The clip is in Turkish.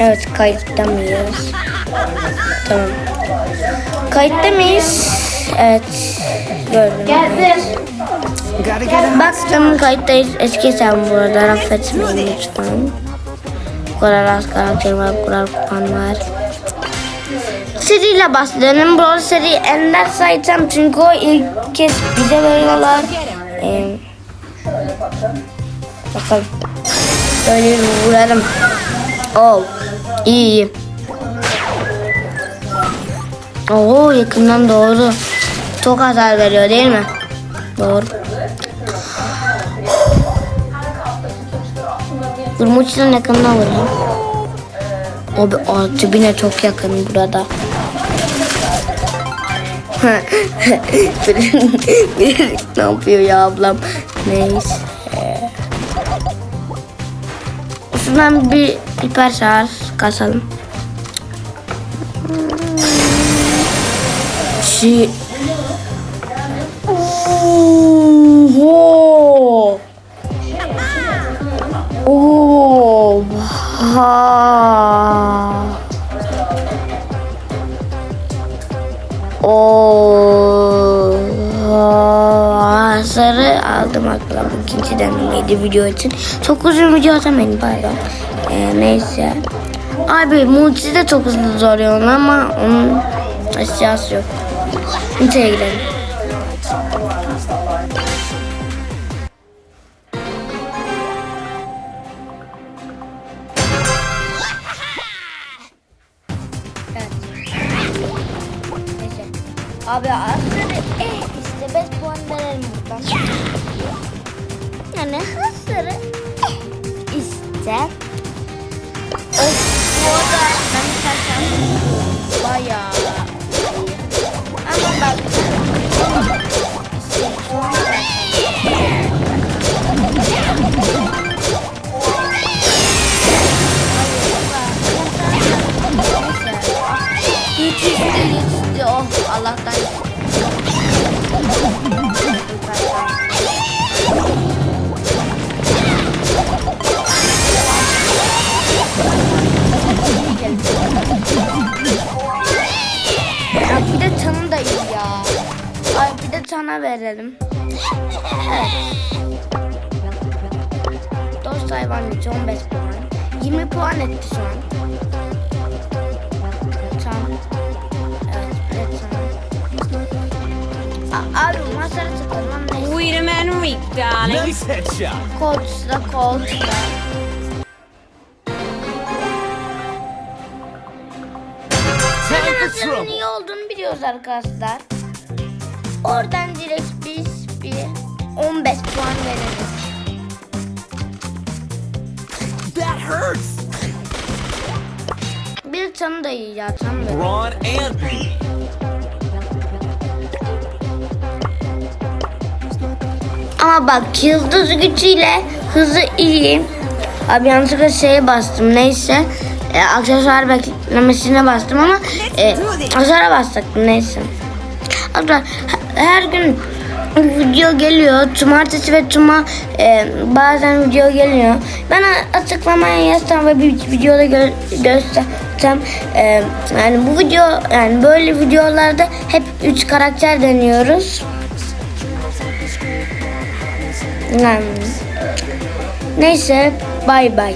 Evet kayıtta mıyız? Tamam. Kayıtta mıyız? Evet. Gördüm. Geldim. Baktım kayıttayız. Eski hesabım bu arada. Affetmeyin lütfen. Bu kadar az karakterim var. Bu kadar kupam var. Seriyle başlayalım. Bu seri ender sayacağım çünkü o ilk kez bize veriyorlar. Ee, bakalım. Böyle bir vuralım. Oh. İyi iyi. Oo yakından doğru. Çok hasar veriyor değil mi? Doğru. Vurmuçtan yakından vurayım. Abi o dibine çok yakın burada. ne yapıyor ya ablam? Neyse. Şuradan bir hiper şarj kasalım. Şi... Oho! Oha! Oha! Hasarı aldım arkadaşlar. Bu ikinci denemeydi video için. Çok uzun video atamayın pardon. Ee, neyse. Abi multi de çok hızlı zoruyor ama onun eşyası yok. Niteye gidelim. Abi aslında eh işte 5 puan verelim buradan. Yani hasarı eh işte. Verelim. Evet. Dost hayvan gücü 15 puan. 20 puan etti şu an. Tamam. Evet, evet tamam. A- Abi masara tıkladım neyse. Wait a minute, weak, darling. Nice headshot. Sıra. Time for Nasıl trouble. iyi olduğunu biliyoruz arkadaşlar. Oradan direkt biz bir 15 puan veririz. That hurts. Bir tanı da iyi ya tanı da. And beauty. Ama bak yıldız gücüyle hızı iyi. Abi yanlışlıkla şeye bastım neyse. E, aksesuar beklemesine bastım ama e, hasara bastık neyse. Arkadaşlar her gün video geliyor. Cumartesi ve cuma e, bazen video geliyor. Ben açıklamaya yazsam ve bir videoda gö göstersem e, yani bu video yani böyle videolarda hep 3 karakter deniyoruz. Yani, neyse bay bay.